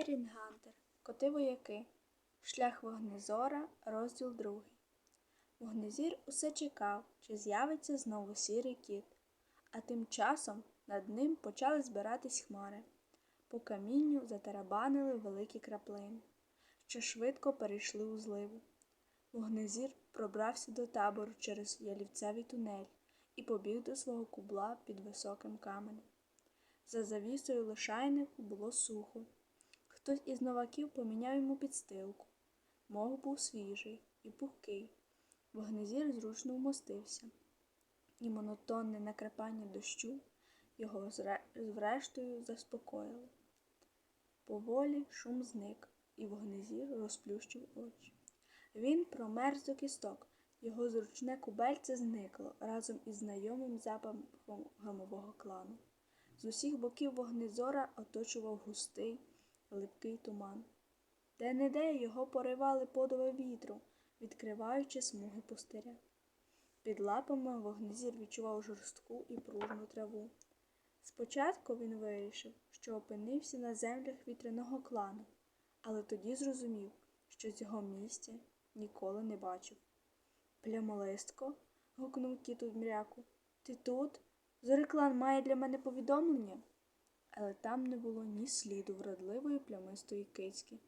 Ерін Гантер. Коти вояки. Шлях вогнезора, розділ другий. Вогнезір усе чекав, чи з'явиться знову сірий кіт, а тим часом над ним почали збиратись хмари. По камінню затарабанили великі краплини, що швидко перейшли у зливу. Вогнезір пробрався до табору через ялівцевий тунель і побіг до свого кубла під високим каменем. За завісою лишайнику було сухо. Хтось із новаків поміняв йому підстилку. Мох був свіжий і пухкий. Вогнезір зручно вмостився, і монотонне накрапання дощу його зрештою заспокоїло. Поволі шум зник, і вогнезір розплющив очі. Він промерз до кісток. Його зручне кубельце зникло разом із знайомим запахом гамового клану. З усіх боків вогнезора оточував густий, липкий туман. Де-не-де його поривали подови вітру, відкриваючи смуги пустиря. Під лапами вогнезір відчував жорстку і пружну траву. Спочатку він вирішив, що опинився на землях вітряного клану, але тоді зрозумів, що цього місця ніколи не бачив. Плямолистко, гукнув кіт у мряку. Ти тут? Зориклан має для мене повідомлення. Але там не було ні сліду вродливої плямистої кицьки,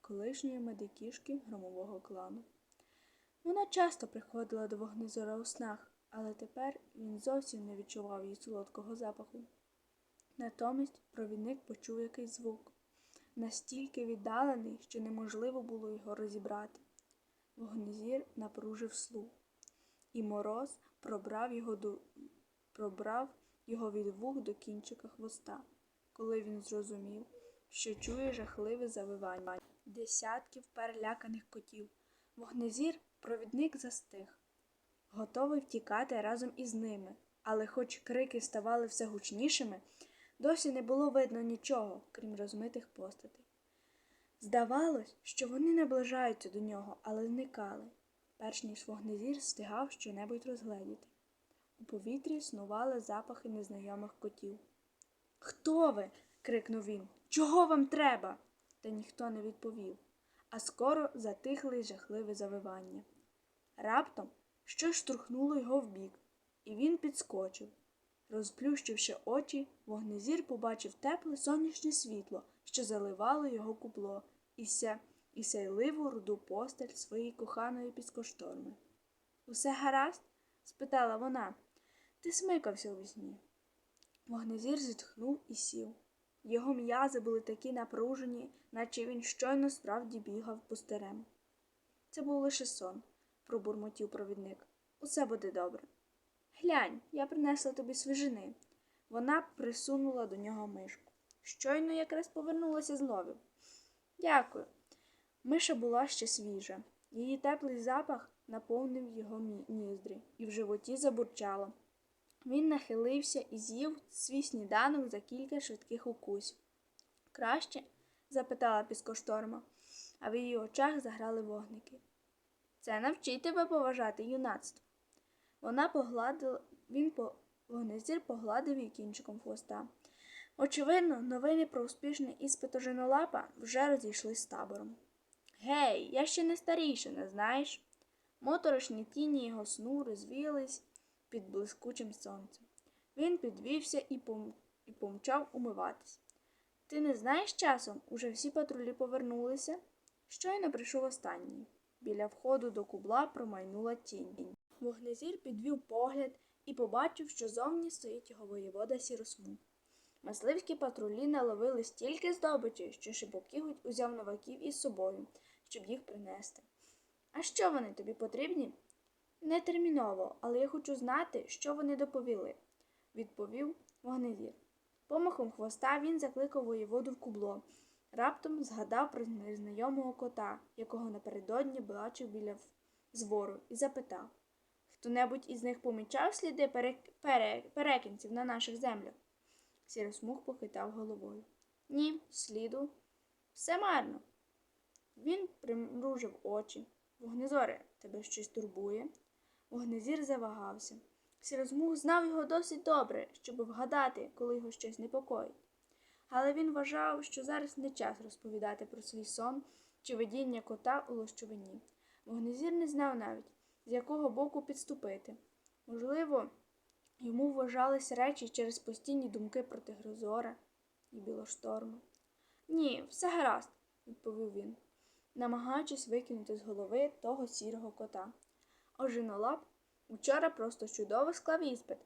колишньої медикішки громового клану. Вона часто приходила до вогнезора у снах, але тепер він зовсім не відчував її солодкого запаху. Натомість провідник почув якийсь звук, настільки віддалений, що неможливо було його розібрати. Вогнезір напружив слух, і мороз пробрав його, до... пробрав його від вух до кінчика хвоста, коли він зрозумів, що чує жахливе завивання десятків переляканих котів. Вогнезір провідник застиг, готовий втікати разом із ними, але хоч крики ставали все гучнішими, досі не було видно нічого, крім розмитих постатей. Здавалось, що вони наближаються до нього, але зникали, перш ніж вогнезір встигав щонебудь розгледіти. У повітрі снували запахи незнайомих котів. Хто ви? крикнув він. Чого вам треба? Та ніхто не відповів, а скоро затихли жахливе завивання. Раптом щось штурхнуло його вбік, і він підскочив. Розплющивши очі, вогнезір побачив тепле сонячне світло, що заливало його кубло, і, ся, і сяйливу руду постель своєї коханої піскошторми. Усе гаразд? спитала вона. Ти смикався у вісні. Вогнезір зітхнув і сів. Його м'язи були такі напружені, наче він щойно справді бігав пустирем. Це був лише сон, пробурмотів провідник. Усе буде добре. Глянь, я принесла тобі свіжини. Вона присунула до нього мишку. Щойно якраз повернулася з ловів. Дякую. Миша була ще свіжа. Її теплий запах наповнив його ніздрі, і в животі забурчало. Він нахилився і з'їв свій сніданок за кілька швидких укусів. Краще? запитала піскошторма, а в її очах заграли вогники. Це навчить тебе поважати юнацтво. Вона погладила, він по вогнезір погладив її кінчиком хвоста. Очевидно, новини про успішний іспит ожинолапа вже розійшлись з табором. Гей, я ще не старіше, не знаєш? Моторошні тіні його сну розвіялись під блискучим сонцем. Він підвівся і, пом... і помчав умиватись. Ти не знаєш часом, уже всі патрулі повернулися? Щойно прийшов останній. Біля входу до кубла промайнула тінь. Вогнезір підвів погляд і побачив, що зовні стоїть його воєвода сіросмуг. Мисливські патрулі наловили стільки здобичі, що шибокігуть узяв новаків із собою, щоб їх принести. А що вони тобі потрібні? Не терміново, але я хочу знати, що вони доповіли, відповів вогнезір. Помахом хвоста він закликав воєводу в кубло. Раптом згадав про незнайомого кота, якого напередодні бачив біля звору, і запитав Хто-небудь із них помічав сліди перек... пере... перекінців на наших землях? Сіросмуг похитав головою. Ні, сліду. Все марно. Він примружив очі. Вогнезоре, тебе щось турбує? Вогнезір завагався. Сірозмуг знав його досить добре, щоб вгадати, коли його щось непокоїть. Але він вважав, що зараз не час розповідати про свій сон чи видіння кота у лощовині. Вогнезір не знав навіть, з якого боку підступити. Можливо, йому вважалися речі через постійні думки про Тигрозора і Білошторму. Ні, все гаразд, відповів він, намагаючись викинути з голови того сірого кота. Ожинолап учора просто чудово склав іспит.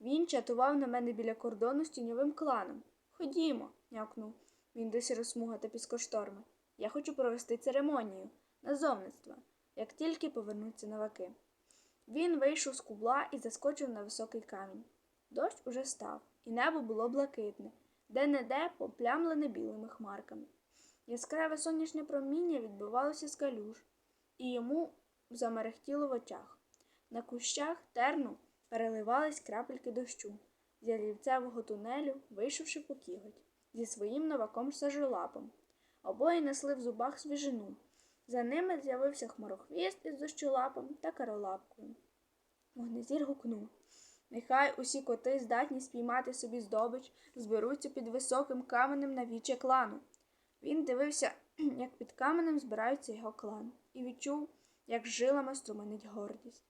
Він чатував на мене біля кордону з тіньовим кланом. Ходімо, някнув він до сіросмуга та піскошторма. Я хочу провести церемонію назовництва, як тільки повернуться новаки. Він вийшов з кубла і заскочив на високий камінь. Дощ уже став, і небо було блакитне, де не де поплямлене білими хмарками. Яскраве сонячне проміння відбивалося з калюж, і йому замерехтіло в очах. На кущах терну переливались крапельки дощу. З ялівцевого тунелю, вийшовши по кіготь, зі своїм новаком сажолапом. Обоє несли в зубах свіжину. За ними з'явився хмарохвіст із дощолапом та каролапкою. Вогнезір гукнув. Нехай усі коти, здатні спіймати собі здобич, зберуться під високим каменем на віче клану. Він дивився, як під каменем збирається його клан, і відчув, як жилами струменить гордість.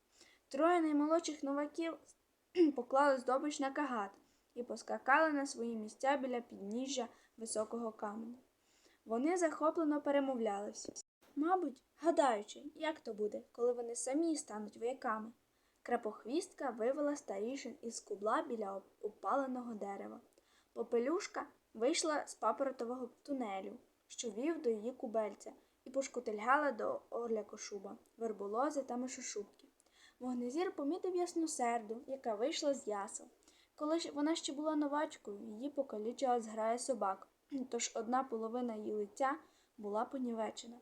Троє наймолодших новаків поклали здобич на кагат і поскакали на свої місця біля підніжжя високого каменю. Вони захоплено перемовлялися, мабуть, гадаючи, як то буде, коли вони самі стануть вояками. Крапохвістка вивела старішин із кубла біля опаленого дерева. Попелюшка вийшла з папоротового тунелю, що вів до її кубельця, і пошкутильгала до орлякошуба, верболози та мишошубки. Вогнезір помітив ясносерду, яка вийшла з ясел. Коли ж вона ще була новачкою, її покалічила зграя собак, тож одна половина її лиця була понівечена.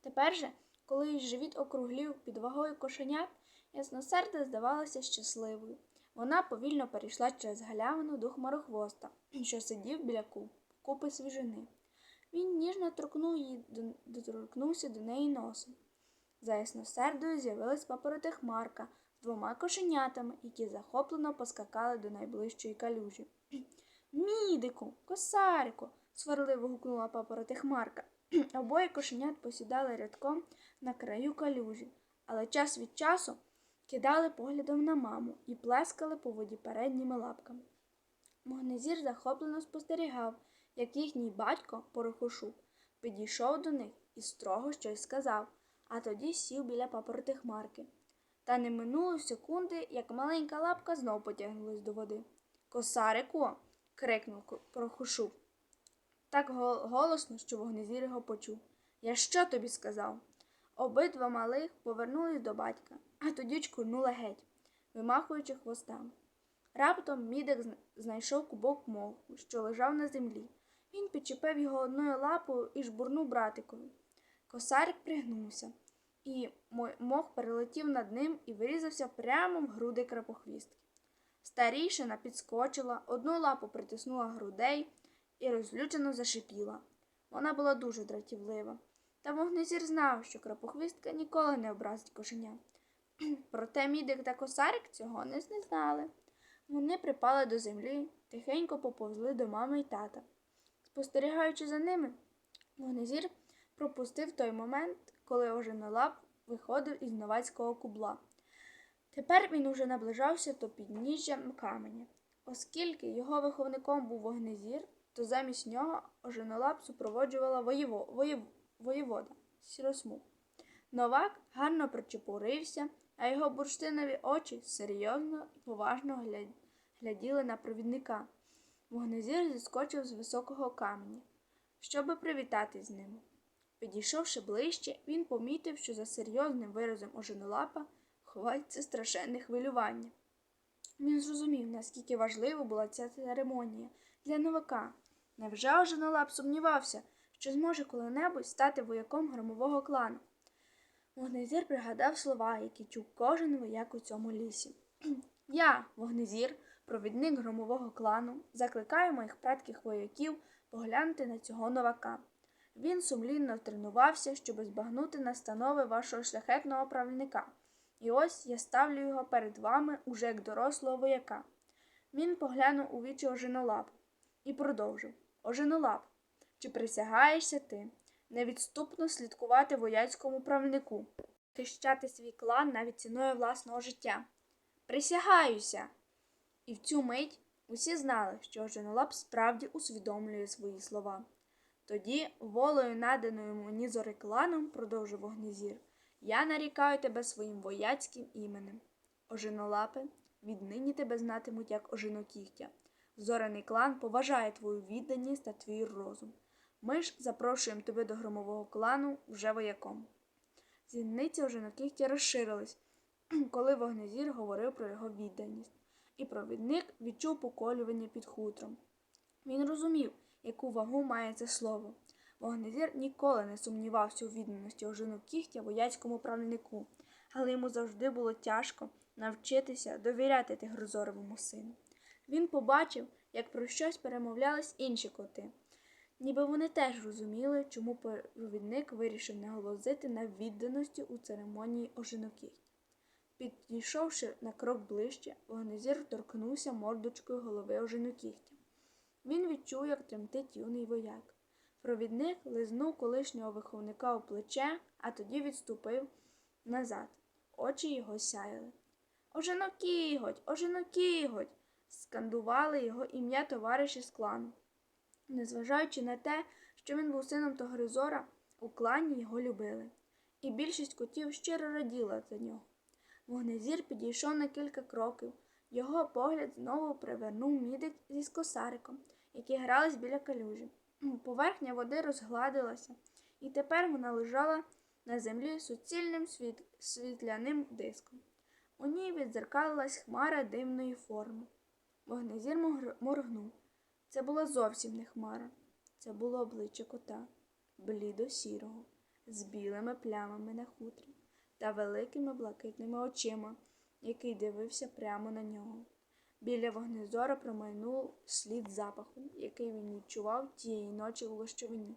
Тепер же, коли її живіт округлів під вагою кошенят, ясносерда здавалася щасливою. Вона повільно перейшла через галявину до хмарохвоста, що сидів біля купи свіжини. Він ніжно торкнув її, доторкнувся до неї носом. За ясносердою з'явилась папороти хмарка з двома кошенятами, які захоплено поскакали до найближчої калюжі. Мідику, косарику, сварливо гукнула папороти хмарка. Обоє кошенят посідали рядком на краю калюжі, але час від часу кидали поглядом на маму і плескали по воді передніми лапками. Могнезір захоплено спостерігав, як їхній батько, порохошуб, підійшов до них і строго щось сказав, а тоді сів біля папороти хмарки. Та не минуло секунди, як маленька лапка знов потягнулась до води. Косарику. крикнув ко- Так голосно, що вогнезір його почув. Я що тобі сказав? Обидва малих повернулись до батька, а тоді чкурнули геть, вимахуючи хвостами. Раптом мідик знайшов кубок моху, що лежав на землі. Він підчепив його одною лапою і жбурнув братикові. Косарик пригнувся, і мох перелетів над ним і вирізався прямо в груди крапохвістки. Старішина підскочила, одну лапу притиснула грудей і розлючено зашипіла. Вона була дуже дратівлива. Та вогнезір знав, що крапохвістка ніколи не образить кошеня. Проте мідик та косарик цього не знали. Вони припали до землі, тихенько поповзли до мами й тата. Спостерігаючи за ними, вогнезір пропустив той момент, коли ожинолап виходив із новацького кубла. Тепер він уже наближався до підніжжя каменя. Оскільки його виховником був вогнезір, то замість нього ожинолап супроводжувала воєво, воєв, воєвода сіросмуг. Новак гарно причепурився, а його бурштинові очі серйозно і поважно гля- гляділи на провідника. Вогнезір зіскочив з високого каменя, щоби привітатись з ними. Підійшовши ближче, він помітив, що за серйозним виразом ожинолапа ховається страшенне хвилювання. Він зрозумів, наскільки важливо була ця церемонія для новака. Невже ожинолап сумнівався, що зможе коли-небудь стати вояком громового клану? Вогнезір пригадав слова, які чув кожен вояк у цьому лісі. Я, вогнезір, провідник громового клану, закликаю моїх предків вояків поглянути на цього новака. Він сумлінно тренувався, щоб збагнути настанови вашого шляхетного правника. І ось я ставлю його перед вами уже як дорослого вояка. Він поглянув у вічі ожинолапу і продовжив. Оженолап, чи присягаєшся ти невідступно слідкувати вояцькому правнику, захищати свій клан навіть ціною власного життя? Присягаюся. І в цю мить усі знали, що Оженолап справді усвідомлює свої слова. Тоді, волею наданою мені зорекланом, продовжив вогнезір, я нарікаю тебе своїм вояцьким іменем. Оженолапе, віднині тебе знатимуть як оженокігтя. Зорений клан поважає твою відданість та твій розум. Ми ж запрошуємо тебе до громового клану вже вояком. Зіниці оженокігтя розширились, коли вогнезір говорив про його відданість, і провідник відчув поколювання під хутром. Він розумів, яку вагу має це слово. Вогнезір ніколи не сумнівався у відданості ожину кігтя вояцькому правнику, але йому завжди було тяжко навчитися довіряти тигрозоровому сину. Він побачив, як про щось перемовлялись інші коти. Ніби вони теж розуміли, чому провідник вирішив наголосити на відданості у церемонії ожинокігтя. Підійшовши на крок ближче, вогнезір торкнувся мордочкою голови ожинокігтя. Він відчув, як тремтить юний вояк. Провідник лизнув колишнього виховника у плече, а тоді відступив назад. Очі його сяяли. Оженокіготь, оженокіготь. скандували його ім'я товариші з клану. Незважаючи на те, що він був сином Тогризора, у клані його любили, і більшість котів щиро раділа за нього. Вогнезір підійшов на кілька кроків. Його погляд знову привернув мідик зі скосариком, які грались біля калюжі. Поверхня води розгладилася, і тепер вона лежала на землі суцільним світ... світляним диском. У ній відзеркалилась хмара дивної форми. Вогнезір моргнув. Це була зовсім не хмара. Це було обличчя кота, блідо сірого, з білими плямами на хутрі та великими блакитними очима, який дивився прямо на нього. Біля вогнезора промайнув слід запаху, який він відчував тієї ночі у лощовині.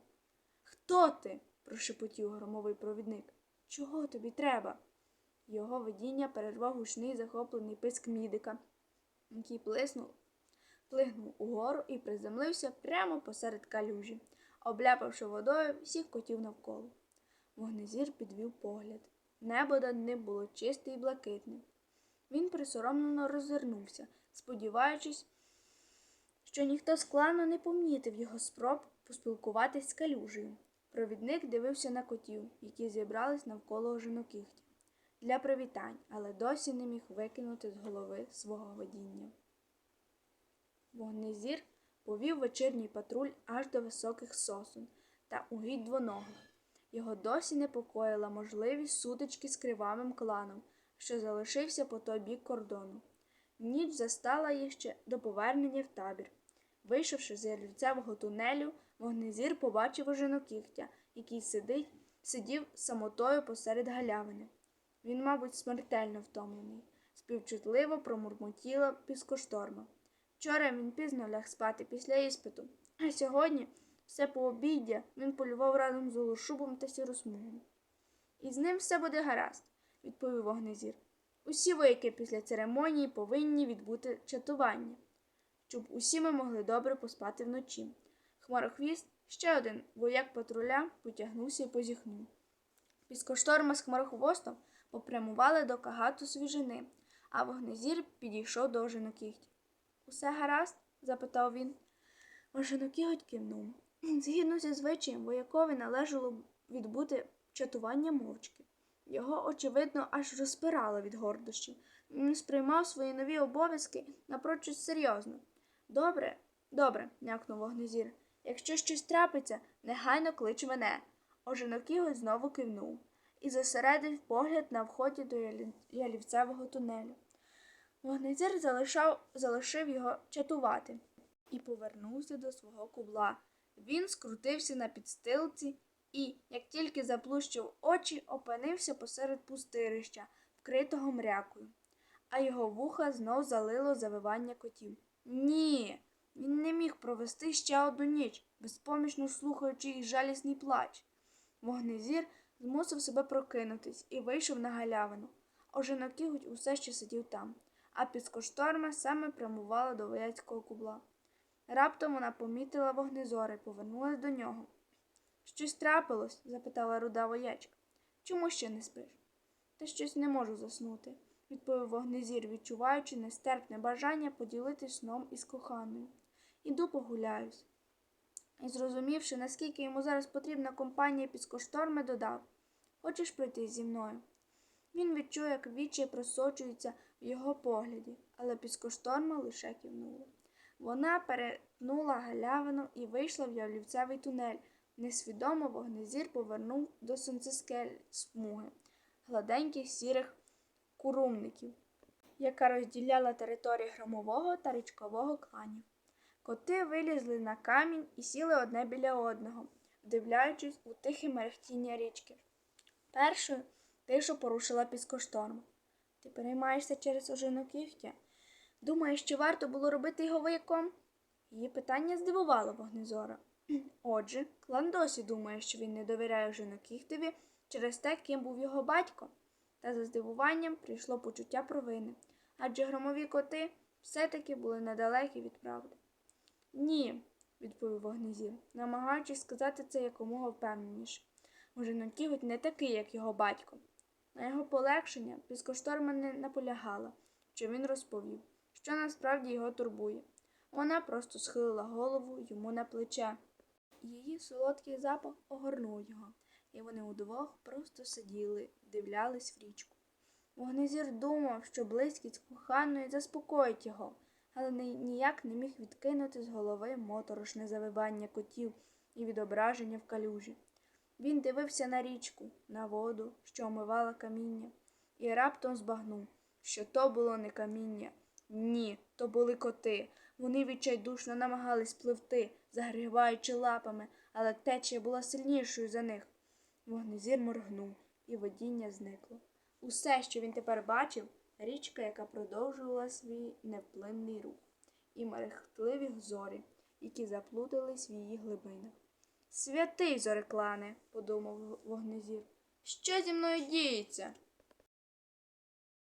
Хто ти? прошепотів громовий провідник. Чого тобі треба? Його видіння перервав гучний захоплений писк мідика, який плиснув, плигнув угору і приземлився прямо посеред калюжі, обляпавши водою всіх котів навколо. Вогнезір підвів погляд. Небо над ним було чисте і блакитне. Він присоромлено роззирнувся, сподіваючись, що ніхто з клану не помітив його спроб поспілкуватись з калюжею. Провідник дивився на котів, які зібрались навколо ожинокігтя, для привітань, але досі не міг викинути з голови свого водіння. Вогнезір повів вечірній патруль аж до високих сосун та угідь двоногих. Його досі непокоїла можливість сутички з кривавим кланом, що залишився по той бік кордону. Ніч застала їх ще до повернення в табір. Вийшовши з ялівцевого тунелю, вогнезір побачив ожинокігтя, який сидить, сидів самотою посеред галявини. Він, мабуть, смертельно втомлений, співчутливо промурмотіла піскошторма. Вчора він пізно ляг спати після іспиту, а сьогодні все пообіддя він полював разом з Олошубом та сіросмугом. І з ним все буде гаразд, відповів вогнезір. Усі вояки після церемонії повинні відбути чатування, щоб усі ми могли добре поспати вночі. Хмарохвіст, ще один вояк патруля, потягнувся і позіхнув. Піскошторма з хмарохвостом попрямували до кагату свіжини, а вогнезір підійшов до ожинокігтя. Усе гаразд? запитав він. Ожинокіготь кивнув. Згідно зі звичаєм, воякові належало відбути чатування мовчки. Його, очевидно, аж розпирало від гордощів. Він сприймав свої нові обов'язки напрочуд серйозно. Добре, добре, някнув вогнезір. Якщо щось трапиться, негайно клич мене. Ожинокіготь знову кивнув і зосередив погляд на вході до ялівцевого тунелю. Вогнезір залишав, залишив його чатувати і повернувся до свого кубла. Він скрутився на підстилці і, як тільки заплющив очі, опинився посеред пустирища, вкритого мрякою, а його вуха знов залило завивання котів. Ні, він не міг провести ще одну ніч, безпомічно слухаючи їх жалісний плач. Вогнезір змусив себе прокинутись і вийшов на галявину. Ожинокіготь усе ще сидів там, а піскошторма саме прямувала до вояцького кубла. Раптом вона помітила вогнезора і повернулась до нього. Щось трапилось? запитала руда воячка. Чому ще не спиш? Та щось не можу заснути, відповів вогнезір, відчуваючи нестерпне бажання поділитись сном із коханою. Іду погуляюсь. І, зрозумівши, наскільки йому зараз потрібна компанія піскошторми, додав Хочеш прийти зі мною? Він відчує, як відчай просочується в його погляді, але піскошторма лише кивнула. Вона перетнула галявину і вийшла в ялівцевий тунель. Несвідомо вогнезір повернув до сонцескель смуги, гладеньких сірих курумників, яка розділяла території громового та річкового кланів. Коти вилізли на камінь і сіли одне біля одного, вдивляючись у тихе мерехтіння річки. Першою тишу порушила піскошторм. Ти переймаєшся через ожину кігтя? Думаєш, що варто було робити його вояком? Її питання здивувало вогнезора. Отже, клан досі думає, що він не довіряє ожину кігтеві через те, ким був його батько. Та за здивуванням прийшло почуття провини, адже громові коти все-таки були недалекі від правди. Ні, відповів вогнезір, намагаючись сказати це якомога впевненіше. Може, Кіготь не такий, як його батько. На його полегшення піскошторма не наполягала, що він розповів, що насправді його турбує. Вона просто схилила голову йому на плече. Її солодкий запах огорнув його, і вони удвох просто сиділи, вдивлялись в річку. Вогнезір думав, що близькість коханої заспокоїть його, але ніяк не міг відкинути з голови моторошне завивання котів і відображення в калюжі. Він дивився на річку, на воду, що омивала каміння, і раптом збагнув, що то було не каміння. Ні, то були коти. Вони відчайдушно намагались пливти, загріваючи лапами, але течія була сильнішою за них. Вогнезір моргнув, і водіння зникло. Усе, що він тепер бачив, річка, яка продовжувала свій невплинний рух, і мерехтливі зорі, які заплутались в її глибинах. Святий зореклане, подумав вогнезір. Що зі мною діється?